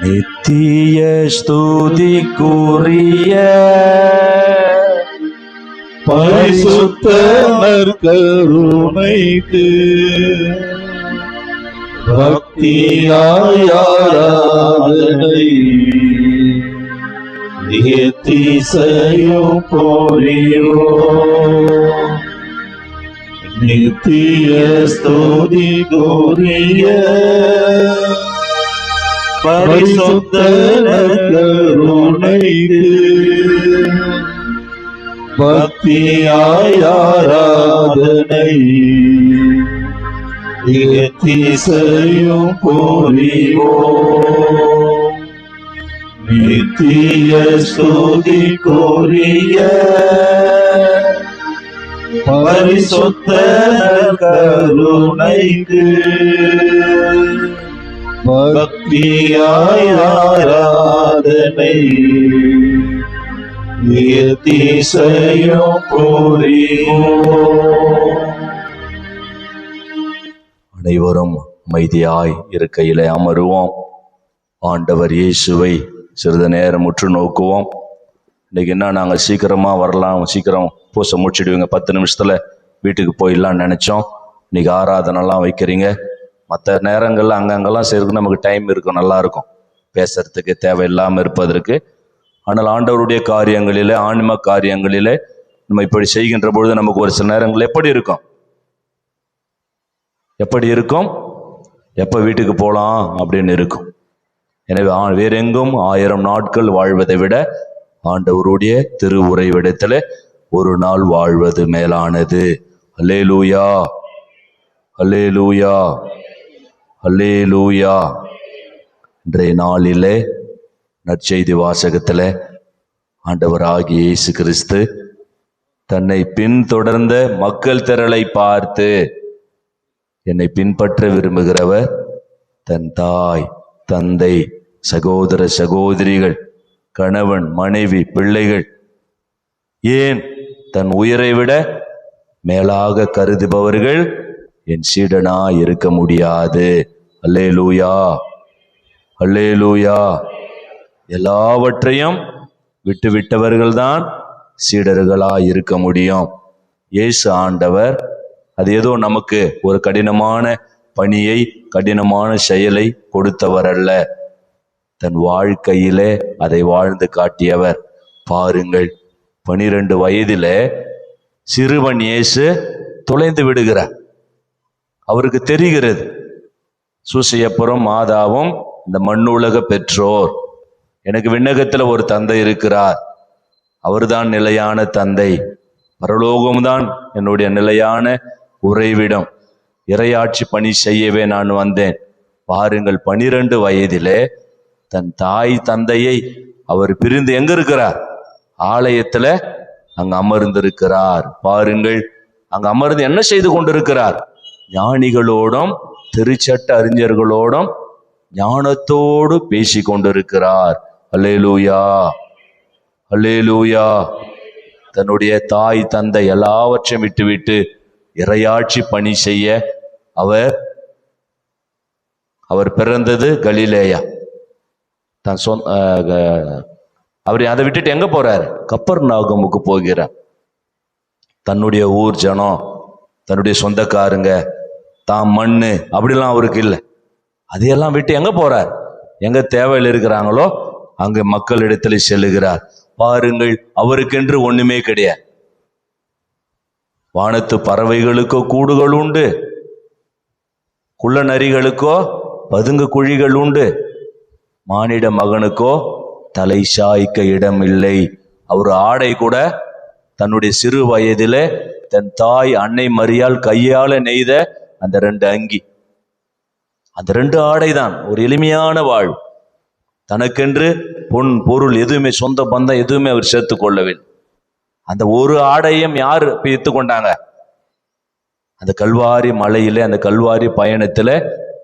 நித்திய ஸ்துதிக்குரிய பரிசுத்த நற்கருணைக்கு பக்தியாய் ஆராதனை நித்திசையும் போரிரோ நித்திய ஸ்தோதி கோரிய பரிசுத்த நற்கருணைக்கு பக்தியாய் ஆராதனை நித்திசையும் நித்திய ஸ்துதி கோரிய பரிசுத்த கருணைக்கு. பக்தியாய் ஆராதனை. அனைவரும் அமைதியாய் இருக்கையிலே அமருவோம். ஆண்டவர் இயேசுவை சிறிது நேரம் முற்று நோக்குவோம். இன்னைக்கு என்ன நாங்கள் சீக்கிரமாக வரலாம் சீக்கிரம் பூசை முடிச்சிடுவீங்க பத்து நிமிஷத்தில் வீட்டுக்கு போயிடலாம்னு நினச்சோம். இன்னைக்கு ஆராதனைலாம் வைக்கிறீங்க. மற்ற நேரங்களில் அங்கங்கெல்லாம் சேர்க்கு நமக்கு டைம் இருக்கும் நல்லா இருக்கும். பேசுறதுக்கு தேவையில்லாமல் இருப்பதற்கு. ஆனால் ஆண்டவருடைய காரியங்களிலே ஆன்ம காரியங்களிலே நம்ம இப்படி செய்கின்ற பொழுது நமக்கு ஒரு சில நேரங்கள் எப்படி இருக்கும்? எப்படி இருக்கும்? எப்போ வீட்டுக்கு போகலாம் அப்படின்னு இருக்கும். எனவே வேறெங்கும் ஆயிரம் நாட்கள் வாழ்வதை விட ஆண்டவருடைய திருவுரை விடத்தில் ஒரு நாள் வாழ்வது மேலானது. அல்லேலூயா! அல்லே லூயா இன்றைய நாளிலே நற்செய்தி வாசகத்தில் ஆண்டவராகிய இயேசு கிறிஸ்து தன்னை பின்தொடர்ந்த மக்கள் திரளை பார்த்து என்னை பின்பற்ற விரும்புகிறவர் தன் தாய் தந்தை சகோதர சகோதரிகள் கணவன் மனைவி பிள்ளைகள். ஏன் தன் உயிரை விட மேலாக கருதுபவர்கள் என் சீடனா இருக்க முடியாது? அல்லே லூயா அல்லே லூயா எல்லாவற்றையும் விட்டு விட்டவர்கள்தான் சீடர்களா இருக்க முடியும். இயேசு ஆண்டவர் அது ஏதோ நமக்கு ஒரு கடினமான பணியை கடினமான செயலை கொடுத்தவர் அல்ல தன் வாழ்க்கையிலே அதை வாழ்ந்து காட்டியவர். பாருங்கள் பனிரெண்டு வயதிலே சிறுவன் இயேசு தொலைந்து விடுகிறார். அவருக்கு தெரிகிறது. சூசியப்புறம் மாதாவும் இந்த மண்ணுலக பெற்றோர். எனக்கு விண்ணகத்தில் ஒரு தந்தை இருக்கிறார். அவர்தான் நிலையான தந்தை. பரலோகம்தான் என்னுடைய நிலையான உறைவிடம். இறையாட்சி பணி செய்யவே நான் வந்தேன். பாருங்கள் பனிரெண்டு வயதிலே தன் தாய் தந்தையை அவர் பிரிந்து எங்க இருக்கிறார்? ஆலயத்துல அங்க அமர்ந்திருக்கிறார். பாருங்கள் அங்க அமர்ந்து என்ன செய்து கொண்டிருக்கிறார்? ஞானிகளோடும் திருச்சட்ட அறிஞர்களோடும் ஞானத்தோடு பேசி கொண்டிருக்கிறார் அல்லேலூயா. அல்லேலூயா. தன்னுடைய தாய் தந்தை எல்லாவற்றையும் விட்டுவிட்டு இரையாட்சி பணி செய்ய அவர் அவர் பிறந்தது கலிலேயா. தன் சொந்த அவர் அதை விட்டுட்டு எங்க போறார்? கப்பர் நாகமுக்கு போகிறார். தன்னுடைய ஊர் ஜனம் தன்னுடைய சொந்தக்காரங்க தான் மண்ணு அப்படிலாம் அவருக்கு இல்லை. அதையெல்லாம் விட்டு எங்க போறார்? எங்க தேவையில் இருக்கிறாங்களோ அங்க மக்களிடத்தில் செல்லுகிறார். பாருங்கள் அவருக்கென்று ஒண்ணுமே கிடையாது. வானத்து பறவைகளுக்கோ கூடுகள் உண்டு. குள்ள நரிகளுக்கோ பதுங்கு குழிகள் உண்டு. மானிட மகனுக்கோ தலை சாய்க்க இடம் இல்லை. அவர் ஆடை கூட தன்னுடைய சிறு வயதிலே தன் தாய் அன்னை மரியால் கையால நெய்த அந்த ரெண்டு அங்கி. அந்த ரெண்டு ஆடைதான் ஒரு எளிமையான வாழ்வு. தனக்கென்று பொன் பொருள் எதுவுமே சொந்த பந்தம் எதுவுமே அவர் சேர்த்து கொள்ளவில்லை. அந்த ஒரு ஆடையும் யார் பிரித்து கொண்டாங்க? அந்த கல்வாரி மலையில அந்த கல்வாரி பயணத்துல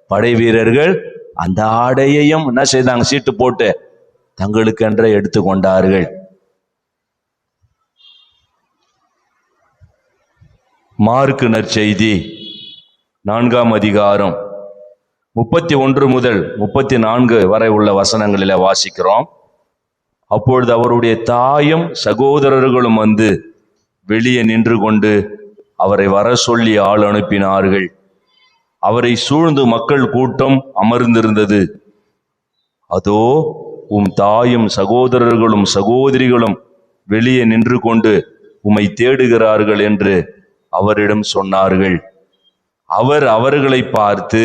படை வீரர்கள் அந்த ஆடையையும் என்ன செய்தாங்க? சீட்டு போட்டு தங்களுக்கென்ற எடுத்துக்கொண்டார்கள் மார்க்கு நற்செய்தி. நான்காம் அதிகாரம். முப்பத்தி ஒன்று முதல் முப்பத்தி நான்கு வரை உள்ள வசனங்களில வாசிக்கிறோம். அப்பொழுது அவருடைய தாயும் சகோதரர்களும் வந்து வெளியே நின்று கொண்டு அவரை வர சொல்லி ஆள் அனுப்பினார்கள். அவரை சூழ்ந்து மக்கள் கூட்டம் அமர்ந்திருந்தது. அதோ உம் தாயும் சகோதரர்களும் சகோதரிகளும் வெளியே நின்று கொண்டு உம்மை தேடுகிறார்கள் என்று அவரிடம் சொன்னார்கள். அவர் அவர்களை பார்த்து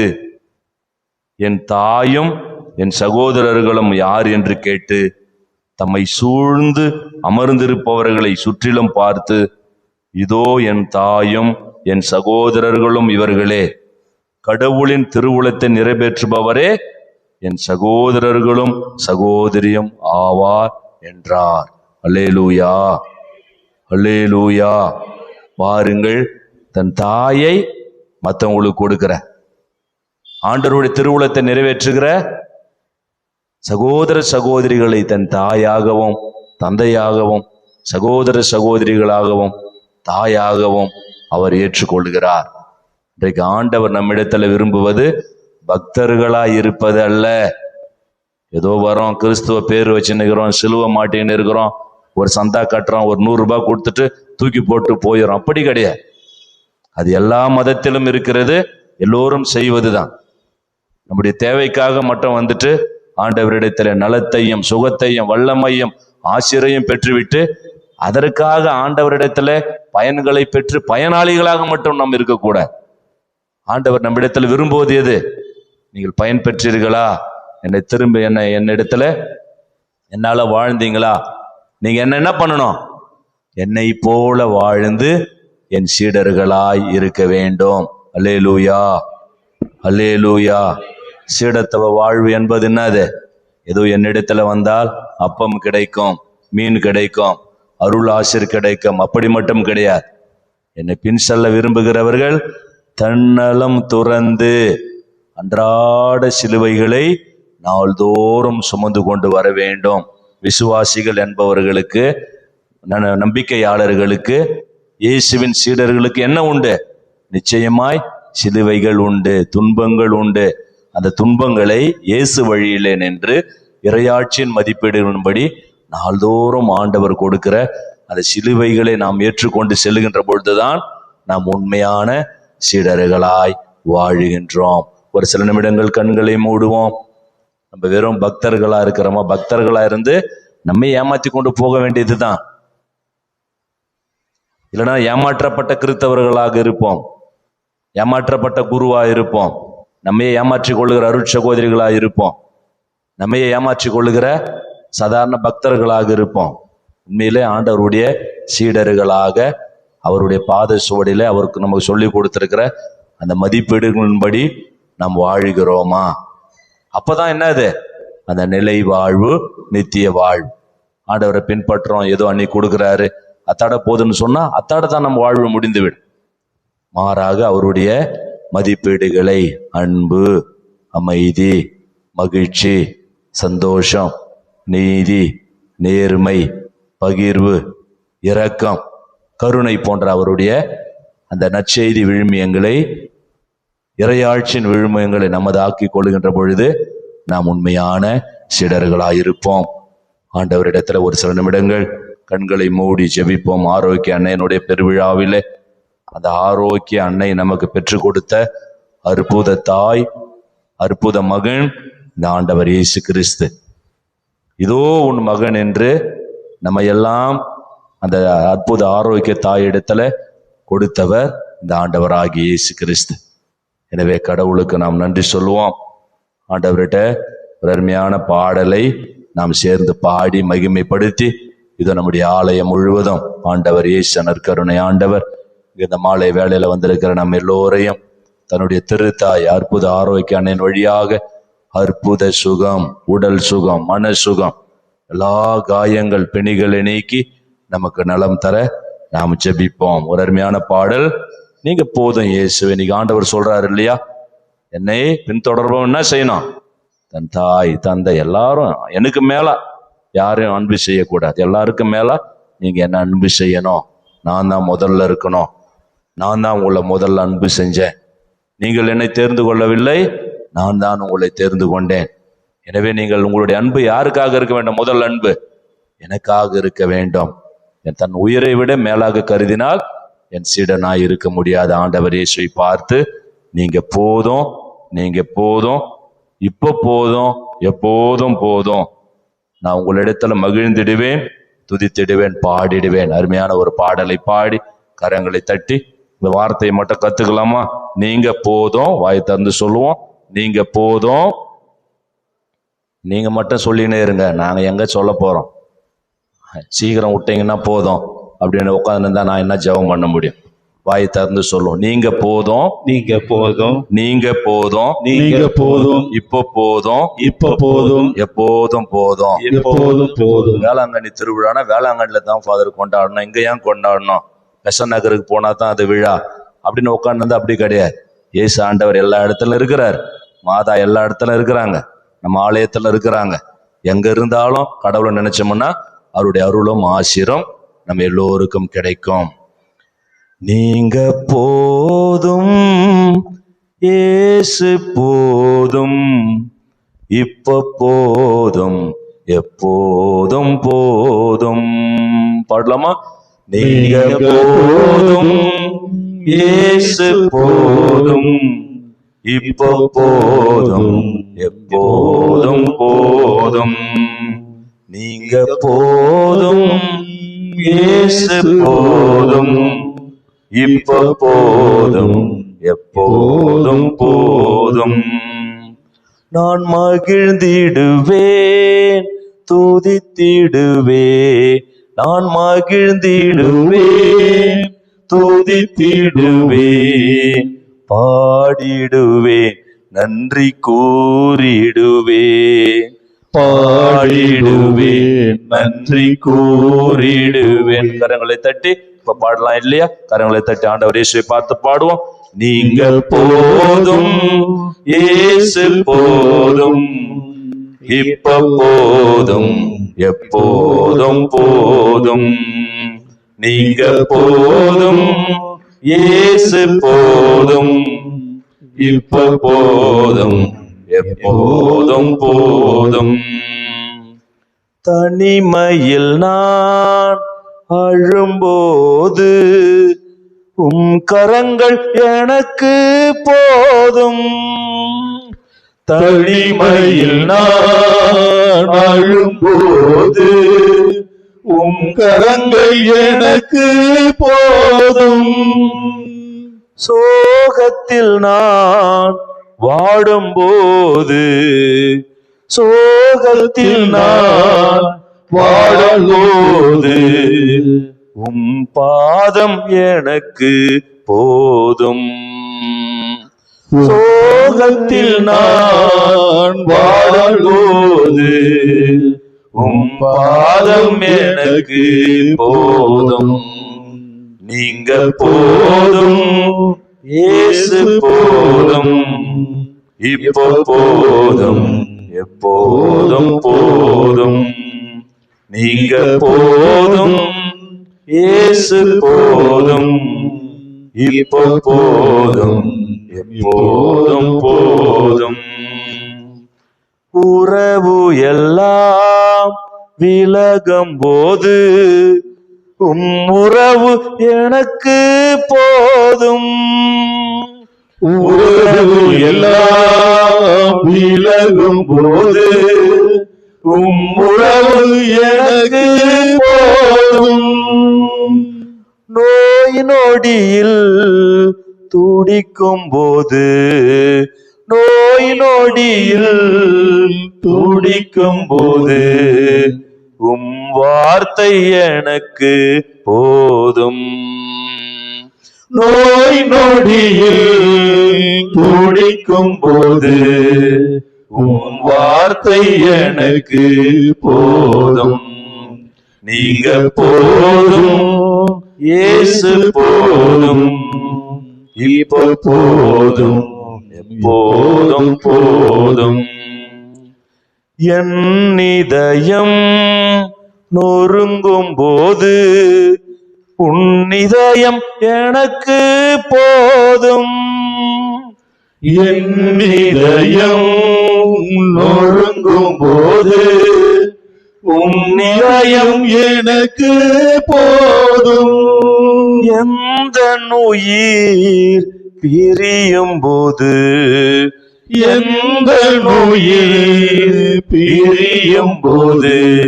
என் தாயும் என் சகோதரர்களும் யார்? என்று கேட்டு தம்மை சூழ்ந்து அமர்ந்திருப்பவர்களை சுற்றிலும் பார்த்து இதோ என் தாயும் என் சகோதரர்களும் இவர்களே கடவுளின் திருவுளத்தை நிறைவேற்றுபவரே என் சகோதரர்களும் சகோதரியும் ஆவார் என்றார். அல்லேலூயா! அல்லேலூயா! பாருங்கள் தன் தாயை மற்றவங்களுக்கு கொடுக்கிற. ஆண்டருடைய திருவுளத்தை நிறைவேற்றுகிற சகோதர சகோதரிகளை தன் தாயாகவும் தந்தையாகவும் சகோதர சகோதரிகளாகவும் தாயாகவும் அவர் ஏற்றுக்கொள்கிறார். இன்றைக்கு ஆண்டவர் நம்மிடத்துல விரும்புவது பக்தர்களாய் இருப்பது அல்ல. ஏதோ வரோம் கிறிஸ்துவ பேர் வச்சுன்னுக்கிறோம் சிலுவ மாட்டின்னு இருக்கிறோம் ஒரு சந்தா கட்டுறோம் ஒரு நூறு ரூபாய் கொடுத்துட்டு தூக்கி போட்டு போயிடும் அப்படி கிடையாது. அது எல்லா மதத்திலும் இருக்கிறது. எல்லோரும் செய்வதுதான். நம்முடைய தேவைக்காக மட்டும் வந்துட்டு ஆண்டவரிடத்தில் நலத்தையும் சுகத்தையும் வல்லமையும் ஆசிரியையும் பெற்றுவிட்டு அதற்காக ஆண்டவரிடத்தில் பயன்களை பெற்று பயனாளிகளாக மட்டும் நாம் இருக்கக்கூடாது ஆண்டவர் நம்மிடத்தில் விரும்புவது எது? நீங்கள் பயன் பெற்றீர்களா என்னை திரும்ப என்ன என்னிடத்துல என்னால் வாழ்ந்தீங்களா? நீங்கள் என்ன என்ன பண்ணணும்? என்னை போல வாழ்ந்து என் சீடர்களாய் இருக்க வேண்டும். அல்லே லூயா அல்லே லூயா சீடத்தவ வாழ்வு என்பது என்னது? ஏதோ என்னிடத்துல வந்தால் அப்பம் கிடைக்கும் மீன் கிடைக்கும் அருள் ஆசிர் கிடைக்கும். அப்படி மட்டும் கிடையாது. என்னை பின் செல்ல விரும்புகிறவர்கள் தன்னலம் துறந்து அன்றாட சிலுவைகளை நாள்தோறும் சுமந்து கொண்டு வர வேண்டும். விசுவாசிகள் என்பவர்களுக்கு ந- நம்பிக்கையாளர்களுக்கு இயேசுவின் சீடர்களுக்கு என்ன உண்டு? நிச்சயமாய் சிலுவைகள் உண்டு துன்பங்கள் உண்டு. அந்த துன்பங்களை இயேசு வழியிலே நின்று இறையாட்சியின் மதிப்பீடுகளின்படி நாள்தோறும் ஆண்டவர் கொடுக்கிற அந்த சிலுவைகளை நாம் ஏற்றுக்கொண்டு செல்லுகின்ற பொழுதுதான் நாம் உண்மையான சீடர்களாய் வாழுகின்றோம். ஒரு சில நிமிடங்கள் கண்களை மூடுவோம். நம்ம வெறும் பக்தர்களா இருக்கிறோமா? பக்தர்களா இருந்து நம்ம ஏமாத்தி கொண்டு போக வேண்டியதுதான். இல்லைன்னா ஏமாற்றப்பட்ட கிறித்தவர்களாக இருப்போம். ஏமாற்றப்பட்ட குருவா இருப்போம். நம்மையே ஏமாற்றிக் கொள்ளுகிற அருட்சகோதரிகளா இருப்போம். நம்மையே ஏமாற்றிக் கொள்ளுகிற சாதாரண பக்தர்களாக இருப்போம். உண்மையிலே ஆண்டவருடைய சீடர்களாக அவருடைய பாத சுவடியில அவருக்கு நமக்கு சொல்லி கொடுத்துருக்கிற அந்த மதிப்பீடுகளின்படி நாம் வாழுகிறோமா? அப்பதான் என்னது அந்த நிலை வாழ்வு நித்திய வாழ்வு. ஆண்டவரை பின்பற்றுறோம் ஏதோ அன்னைக்கு கொடுக்குறாரு. அத்தாட போதுன்னு சொன்னா அத்தாட தான் நம்ம வாழ்வு முடிந்துவிடும். மாறாக அவருடைய மதிப்பீடுகளை அன்பு அமைதி மகிழ்ச்சி சந்தோஷம் நீதி நேர்மை பகிர்வு இரக்கம் கருணை போன்ற அவருடைய அந்த நற்செய்தி விழுமியங்களை இறையாட்சியின் விழுமியங்களை நமதாக்கி கொள்கின்ற பொழுது நாம் உண்மையான சிடர்களாயிருப்போம். ஆண்டவரிடத்துல ஒரு சில நிமிடங்கள் கண்களை மூடி ஜெபிப்போம். ஆரோக்கிய அன்னையனுடைய பெருவிழாவிலே அந்த ஆரோக்கிய அன்னை நமக்கு பெற்றுக் கொடுத்த அற்புத தாய் அற்புத மகன் இந்த ஆண்டவர் இயேசு கிறிஸ்து. இதோ உன் மகன் என்று நம்ம எல்லாம் அந்த அற்புத ஆரோக்கிய தாயிடத்துல கொடுத்தவர் இந்த ஆண்டவராகிய இயேசு கிறிஸ்து. எனவே கடவுளுக்கு நாம் நன்றி சொல்லுவோம். ஆண்டவர்கிட்ட ஒரு அருமையான பாடலை நாம் சேர்ந்து பாடி மகிமைப்படுத்தி இது நம்முடைய ஆலயம் முழுவதும். ஆண்டவர் இயேசு கருணை ஆண்டவர். இந்த மாலை வேலையில வந்திருக்கிற நம்ம எல்லோரையும் தன்னுடைய திருத்தாய் அற்புத ஆரோக்கிய அன்னையின் வழியாக அற்புத சுகம் உடல் சுகம் மன சுகம் எல்லா காயங்கள் பிணிகளை நீக்கி நமக்கு நலம் தர நாம் ஜெபிப்போம். ஒரு அருமையான பாடல். நீங்க போதும் இயேசுவை. நீங்க ஆண்டவர் சொல்றாரு இல்லையா? என்னை பின்தொடர்பவன் என்ன செய்யணும்? தன் தாய் தந்தை எல்லாரும் எனக்கு மேல யாரையும் அன்பு செய்யக்கூடாது. எல்லாருக்கும் மேலே நீங்கள் என்ன அன்பு செய்யணும்? நான் தான் முதல்ல இருக்கணும். நான் தான் உங்களை முதல்ல அன்பு செஞ்சேன். நீங்கள் என்னை தேர்ந்து கொள்ளவில்லை நான் தான் உங்களை தேர்ந்து கொண்டேன். எனவே நீங்கள் உங்களுடைய அன்பு யாருக்காக இருக்க வேண்டும்? முதல் அன்பு எனக்காக இருக்க வேண்டும். என் தன் உயிரை விட மேலாக கருதினால் என் சீடனாய் இருக்க முடியாத. ஆண்டவர் இயேசுவை பார்த்து நீங்க போதும் நீங்க போதும் இப்ப போதும் எப்போதும் போதும். நான் உங்களிடத்துல மகிழ்ந்திடுவேன் துதித்திடுவேன் பாடிடுவேன். அருமையான ஒரு பாடலை பாடி கரங்களை தட்டி இந்த வார்த்தையை மட்டும் கத்துக்கலாமா? நீங்க போதும் வாய் தந்து சொல்லுவோம். நீங்க போதும். நீங்க மட்டும் சொல்லினே இருங்க. நாங்க எங்க சொல்ல போறோம்? சீக்கிரம் விட்டீங்கன்னா போதும். அப்படின்னு உட்காந்துருந்தா நான் என்ன ஜெபம் பண்ண முடியும்? வாய் திறந்து சொல்லுவோம் நீங்க போதும். நீங்க போதும். நீங்க போதும். நீங்க போதும். இப்போ போதும். இப்ப போதும். எப்போதும் போதும். எப்போதும் போதும். வேளாங்கண்ணி திருவிழானா வேளாங்கண்ணில தான் ஃபாதர் கொண்டாடணும். இங்க ஏன் கொண்டாடணும்? பெசன் நகருக்கு போனா தான் அது விழா. அப்படின்னு உட்காந்து அப்படி கிடையாது. இயேசு ஆண்டவர் எல்லா இடத்துல இருக்கிறார். மாதா எல்லா இடத்துல இருக்கிறாங்க. நம்ம ஆலயத்துல இருக்கிறாங்க. எங்க இருந்தாலும் கடவுளை நினைச்சோம்னா அவருடைய அருளும் ஆசிரம் நம்ம எல்லோருக்கும் கிடைக்கும். நீங்க போதும் இயேசு போதும். இப்ப போதும் எப்போதும் போதும். பாடலாமா? நீங்க போதும் இயேசு போதும். இப்ப போதும் எப்போதும் போதும். நீங்க போதும் இயேசு போதும். இப்ப போதும் எப்போதும் போதும். நான் மகிழ்ந்திடுவேன் துதித்திடுவேன். நான் மகிழ்ந்திடுவேன் துதித்திடுவேன். பாடிடுவேன் நன்றி கூறிடுவேன். பாடிடுவேன் நன்றி கூறிடுவேன். கரங்களை தட்டி இப்ப பாடலாம் இல்லையா? கரங்களை தட்டி ஆண்டவர் இயேசுவை பார்த்து பாடுவோம். நீங்க போதும் இயேசு போதும். இப்ப போதும் எப்போதும் போதும். நீங்க போதும் இயேசு போதும். இப்ப போதும் எப்போதும் போதும். தனிமையில் நான் அழும்போது உம் கரங்கள் எனக்கு போதும். தனிமையில் நான் அழும்போது உம் கரங்கள் எனக்கு போதும். சோகத்தில் நான் வாடும்போது சோகத்தில் நான் வாடும்போது உம் பாதம் எனக்கு போதும். சோகத்தில் நான் வாழும்போது உம் பாதம் எனக்கு போதும். நீங்க போதும் இயேசு போதும். இப்போ போதும் எப்போதும் போதும். நீங்க போதும். இயேசு போதும் இப்போ போதும் எப்போதும் போதும். உறவு எல்லாம் விலகும் போது உம் உறவு எனக்கு போதும். உறவு எல்லாம் விலகும் போது உம் உறவு எனக்கு போதும். நொடியில் துடிக்கும் போது நோய் நொடியில் துடிக்கும் போது உம் வார்த்தை எனக்கு போதும். நோய் நொடியில் துடிக்கும் போது உம் வார்த்தை எனக்கு போதும். நீங்க போதும். இயேசு போதும் இப்போ போதும் போதும் போதும் என் இதயம் நொறுங்கும் போது உன்னிதயம் எனக்கு போதும் என் இதயம் நொறுங்கும் போது உன்னிலையும் எனக்கு போதும். எந்த உயிர் பிரியும் போது? எந்த நோயில் பிரியும் போது?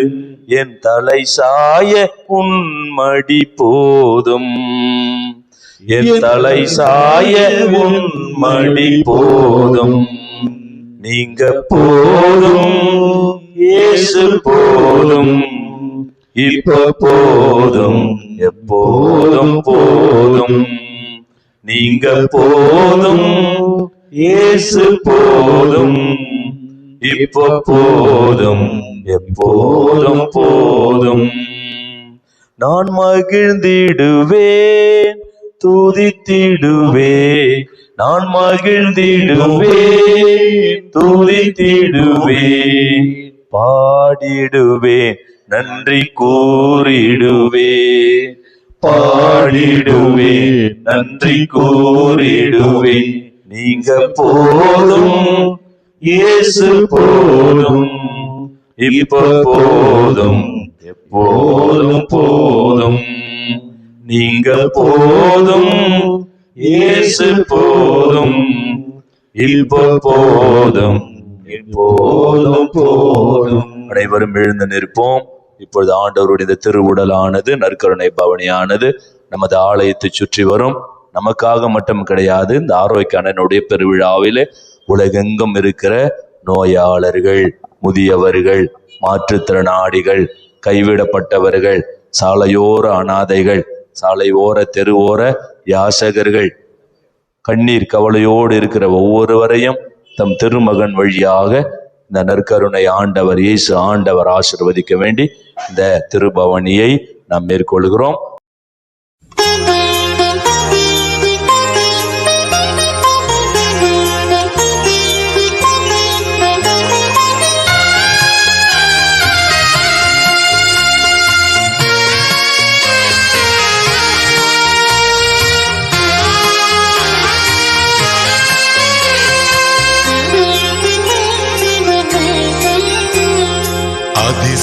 என் தலை சாய உன்மடி போதும். என் தலை சாய உன்மடி போதும். நீங்க போதும். இயேசு போதும். இப்ப போதும். எப்போதும் போதும். நீங்க போதும். இயேசு போதும். இப்ப போதும். எப்போதும் போதும். நான் மகிழ்ந்திடுவேன். துதித்திடுவே. நான் மகிழ்ந்திடுவே. துதித்திடுவே. பாடிடுவே. நன்றி கூறிடுவே. பாடிடுவே. நன்றி கூறிடுவே. நீங்க போதும். இயேசு போதும். இப்ப போதும். எப்போதும் போதும். நீங்க போதும் இயேசு போதும் இப்போ போதும் இப்போதும் போதும். அனைவரும் எழுந்து நிற்போம். இப்பொழுது ஆண்டவருடைய இந்த திருவுடலானது நற்கருணை பவனியானது நமது ஆலயத்தை சுற்றி வரும். நமக்காக மட்டும் கிடையாது இந்த ஆரோக்கிய அண்ணனுடைய பெருவிழாவிலே உலகெங்கும் இருக்கிற நோயாளர்கள் முதியவர்கள் மாற்றுத்திறனாளிகள் கைவிடப்பட்டவர்கள் சாலையோர அனாதைகள் சாலை ஓர தெரு ஓர யாசகர்கள் கண்ணீர் கவலையோடு இருக்கிற ஒவ்வொருவரையும் தம் திருமகன் வழியாக இந்த நற்கருணை ஆண்டவர் இயேசு ஆண்டவர் ஆசிர்வதிக்க வேண்டி இந்த திருபவனியை நாம் மேற்கொள்கிறோம்.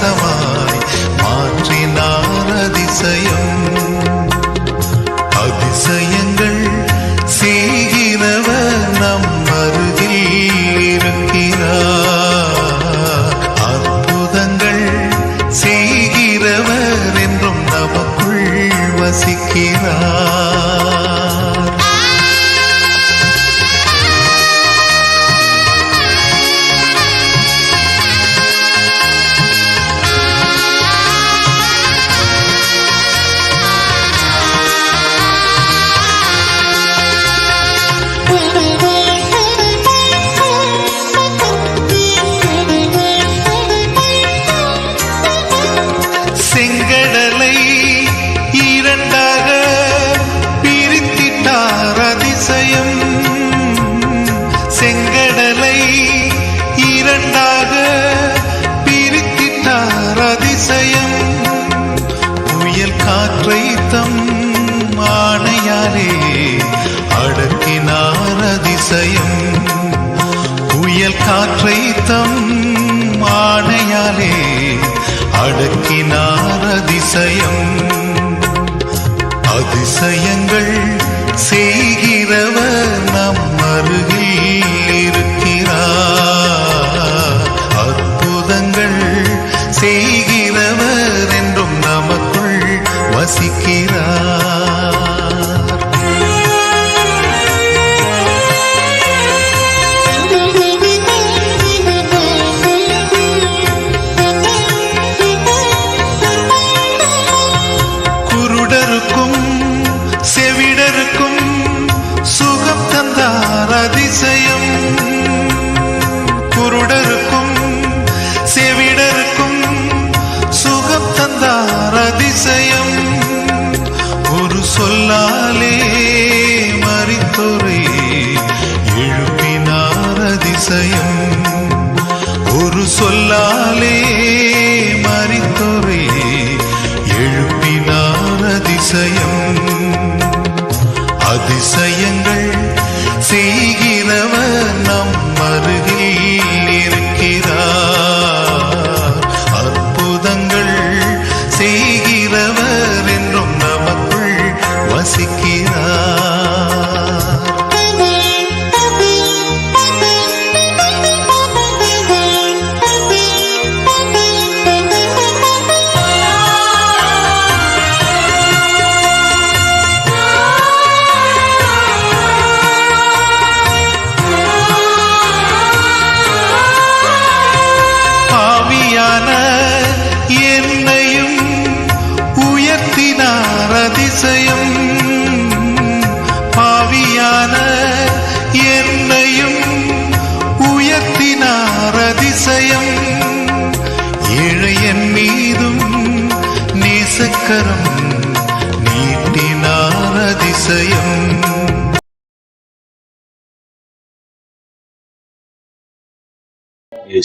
திராட்சை மாற்றினார் அதிசயம்.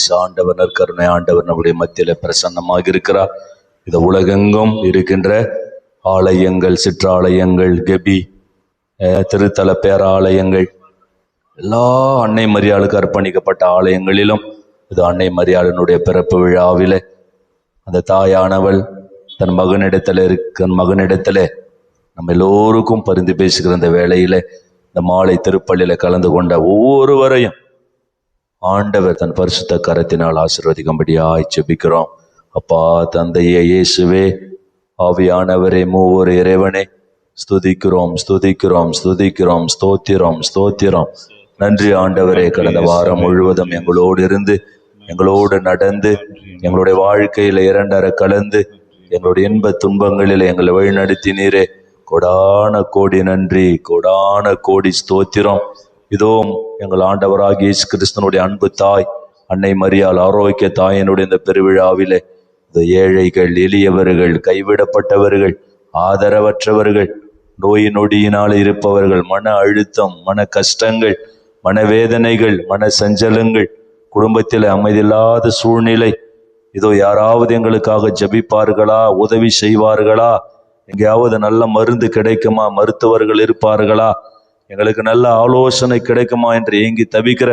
இயேசு ஆண்டவர் நற்கருணை ஆண்டவர் நம்முடைய மத்தியில் பிரசன்னமாக இருக்கிறார். இந்த உலகெங்கும் இருக்கின்ற ஆலயங்கள் சிற்றாலயங்கள் கெபி திருத்தல பேராலயங்கள் எல்லா அன்னை மரியாளுக்கு அர்ப்பணிக்கப்பட்ட ஆலயங்களிலும் இது அன்னை மரியாளினுடைய பிறப்பு விழாவிலே. அந்த தாயானவள் தன் மகனிடத்தில் இருக்க மகனிடத்தில் நம்ம எல்லோருக்கும் பரிந்து பேசுகிற இந்த வேளையில் இந்த மாலை திருப்பள்ளியில் கலந்து கொண்ட ஒவ்வொருவரையும் ஆண்டவர் தன் பரிசுத்த கரத்தினால் ஆசீர்வதிக்கும்படியாய் செபிக்கிறோம் அப்பா தந்தையே இயேசுவே ஆவியானவரே மூவர் இறைவனே ஸ்துதிக்கிறோம் ஸ்துதிக்கிறோம் ஸ்துதிக்கிறோம் ஸ்தோத்திரம் ஸ்தோத்திரம். நன்றி ஆண்டவரே கடந்த வாரம் முழுவதும் எங்களோடு இருந்து எங்களோடு நடந்து எங்களுடைய வாழ்க்கையில இரண்டரை கலந்து எங்களுடைய இன்ப துன்பங்களில் எங்களை வழிநடத்தினீரே. கொடான கோடி நன்றி கொடான கோடி ஸ்தோத்திரம். இதோ எங்கள் ஆண்டவராக இயேசு கிறிஸ்தனுடைய அன்பு தாய் அன்னை மரியாள் ஆரோக்கிய தாயினுடைய இந்த பெருவிழாவிலே இந்த ஏழைகள் எளியவர்கள் கைவிடப்பட்டவர்கள் ஆதரவற்றவர்கள் நோய் நொடியினால் இருப்பவர்கள் மன அழுத்தம் மன கஷ்டங்கள் மனவேதனைகள் மன சஞ்சலங்கள் குடும்பத்தில் அமைதியில்லாத சூழ்நிலை இதோ யாராவது எங்களுக்காக ஜெபிப்பார்களா உதவி செய்வார்களா எங்கேயாவது நல்ல மருந்து கிடைக்குமா மருத்துவர்கள் இருப்பார்களா எங்களுக்கு நல்ல ஆலோசனை கிடைக்குமா என்று ஏங்கி தவிக்கிற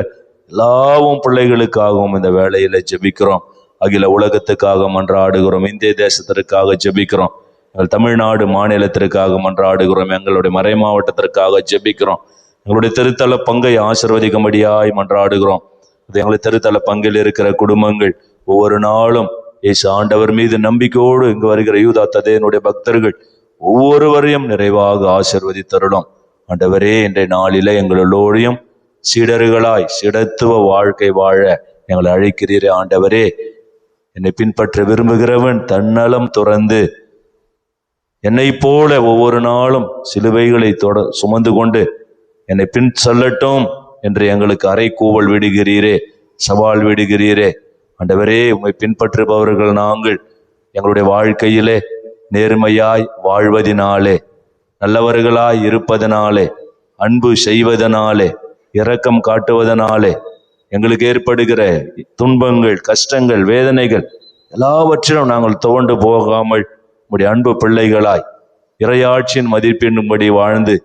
எல்லாவும் பிள்ளைகளுக்காகவும் இந்த வேலையில ஜெபிக்கிறோம். அகில உலகத்துக்காக மன்றாடுகிறோம். இந்திய தேசத்திற்காக ஜெபிக்கிறோம். எங்கள் தமிழ்நாடு மாநிலத்திற்காக மன்றாடுகிறோம். எங்களுடைய மறை மாவட்டத்திற்காக ஜெபிக்கிறோம். எங்களுடைய திருத்தல பங்கை ஆசிர்வதிக்கும்படியாய் மன்றாடுகிறோம். இது எங்களுடைய திருத்தல பங்கில் இருக்கிற குடும்பங்கள் ஒவ்வொரு நாளும் இயேசு ஆண்டவர் மீது நம்பிக்கையோடு இங்கு வருகிற யூதா ததையனுடைய பக்தர்கள் ஒவ்வொருவரையும் நிறைவாக ஆசிர்வதித்தருளும். ஆண்டவரே இன்றைய நாளிலே எங்களோடையும் சீடர்களாய் சிடத்துவ வாழ்க்கை வாழ எங்களை அழைக்கிறீரே ஆண்டவரே. என்னை பின்பற்ற விரும்புகிறவன் தன்னலம் துறந்து என்னை போல ஒவ்வொரு நாளும் சிலுவைகளை தொட சுமந்து கொண்டு என்னை பின் செல்லட்டும் என்று எங்களுக்கு அறை கூவல் விடுகிறீரே சவால் விடுகிறீரே. ஆண்டவரே உம்மை பின்பற்றுபவர்கள் நாங்கள் எங்களுடைய வாழ்க்கையிலே நேர்மையாய் வாழ்வதினாலே. நல்லவர்களாய் இருப்பதனாலே அன்பு செய்வதனாலே இரக்கம் காட்டுவதனாலே எங்களுக்கு ஏற்படுகிற துன்பங்கள் கஷ்டங்கள் வேதனைகள் எல்லாவற்றிலும் நாங்கள் துவண்டு போகாமல் உம்முடைய அன்பு பிள்ளைகளாய் இறையாட்சியின் மதிப்பின்படி வாழ்ந்து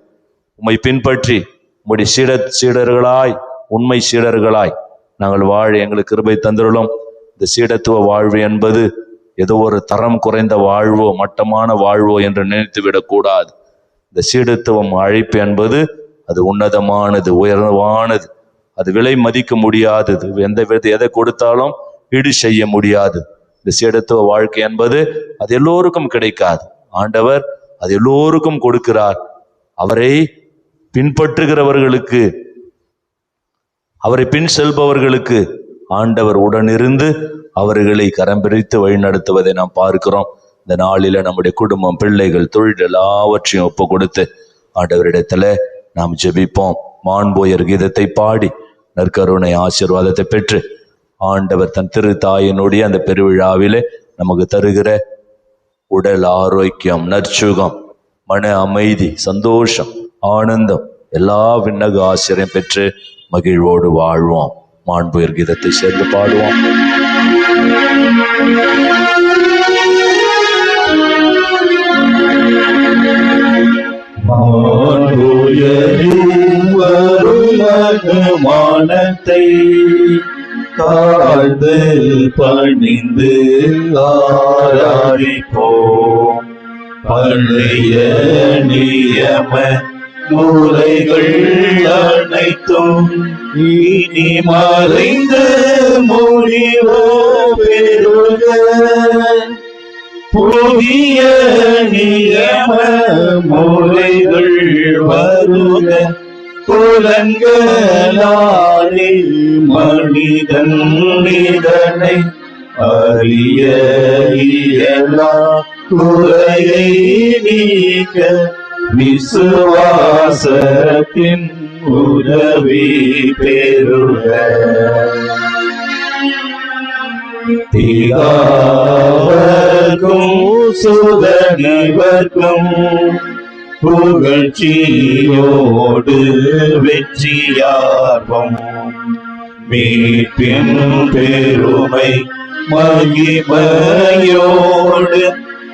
உம்மை பின்பற்றி உம்முடைய சீட சீடர்களாய் உண்மை சீடர்களாய் நாங்கள் வாழ எங்களுக்கு கிருபை தந்துள்ளோம். இந்த சீடத்துவ வாழ்வு என்பது ஏதோ ஒரு தரம் குறைந்த வாழ்வோ மட்டமான வாழ்வோ என்று நினைத்து விடக்கூடாது இந்த சீடத்துவம் அழைப்பு என்பது அது உன்னதமானது உயர்வானது. அது விலை மதிக்க முடியாதது எந்த வித எதை கொடுத்தாலும் ஈடு செய்ய முடியாது. இந்த சீடத்துவ வாழ்க்கை என்பது அது எல்லோருக்கும் கிடைக்காது. ஆண்டவர் அது எல்லோருக்கும் கொடுக்கிறார். அவரை பின்பற்றுகிறவர்களுக்கு அவரை பின் செல்பவர்களுக்கு ஆண்டவர் உடனிருந்து அவர்களை கரம் பிரித்து வழிநடத்துவதை நாம் பார்க்கிறோம். இந்த நாளில நம்முடைய குடும்பம் பிள்ளைகள் தொழில் எல்லாவற்றையும் ஒப்பு கொடுத்து ஆண்டவரிடத்துல நாம் ஜெபிப்போம். மாண்போயர் கீதத்தை பாடி நற்கருணை ஆசீர்வாதத்தை பெற்று ஆண்டவர் தன் திரு தாயினுடைய அந்த பெருவிழாவிலே நமக்கு தருகிற உடல் ஆரோக்கியம் நற்சுகம் மன அமைதி சந்தோஷம் ஆனந்தம் எல்லா விண்ணக ஆசிரியம் பெற்று மகிழ்வோடு வாழ்வோம். மாண்புயர் கீதத்தை சேர்ந்து பாடுவோம். மானத்தை தாழ்ந்து பணிந்து ஆராதிப்போம். பழைய நியம மூலைகள் அனைத்தும் இனி மறைந்து முடிவோ பெறுக புதிய நியம முறைகள் வருக. புலன்களாலே மனிதன் இதனை அறிய இயலா. குறையை நீக்க விசுவாசத்தின் உதவி பெறுக. தீகாவர்க்கும் சுதனிவர்க்கும் புகழ்ச்சியோடு வெற்றியார்வம். மீட்பின் பெருமை மகிமையோடு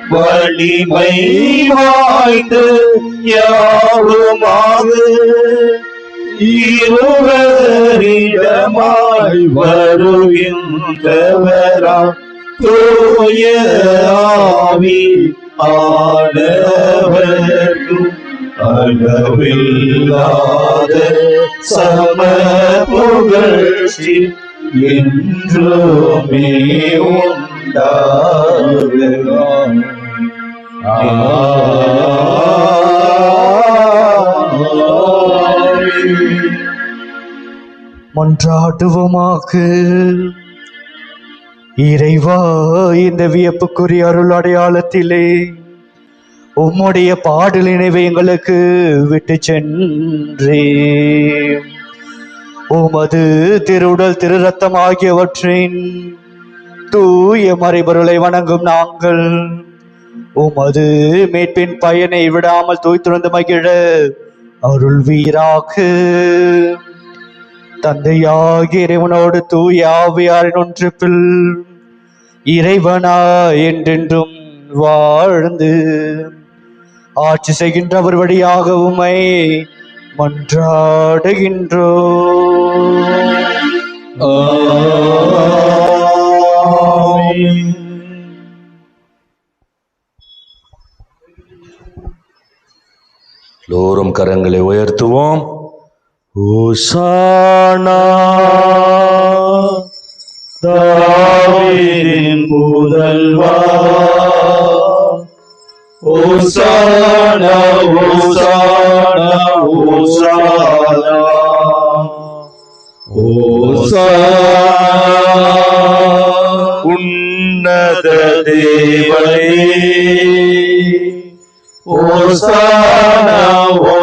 வலிமை வாய்ந்து யாருமாக ഇരുവരിടമായി വരുവിന്തവരാ. തോയാവി ആടവരു അളവില്ലാതെ സമപുകഴ്ചി ഇന്ദ്രമേ ഉണ്ടാകുക ആ மன்றாடுவோமாக. இறைவா இந்த வியப்புக்குரிய அருள் அடையாளத்திலே உம்முடைய பாடல் நினைவை எங்களுக்கு விட்டு சென்றே உமது திருவுடல் திரு ரத்தம் ஆகியவற்றின் தூய மறைபொருளை வணங்கும் நாங்கள் உமது மீட்பின் பயனை விடாமல் தூய்த்துணர்ந்து மகிழ அருள் வீராக தந்தையாகிய இறைவனோடு தூய ஆவியாரின் ஒன்றுப்பில் இறைவனா என்றென்றும் வாழ்ந்து ஆட்சி செய்கின்றவர் வழியாக உமை மன்றாடுகின்றோ ஆமென். கரங்களை உயர்த்துவோம் ஓசானா. தாவீதின் புதல்வா. ஓசானா ஓசானா ஓசானா. ஓசானா. உன்னத தேவனே. ஓசானா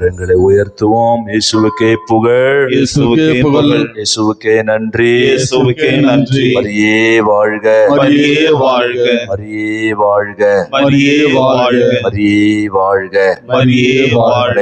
கரங்களை உயர்த்துவோம். இயேசுவுக்கே புகழ். இயேசுவுக்கே புகழ். இயேசுவுக்கே நன்றி. இயேசுவுக்கே நன்றி. மரியே வாழ்க. மரியே வாழ்க. மரியே வாழ்க. மரியே வாழ்க. மரியே வாழ்க. மரியே வாழ்க.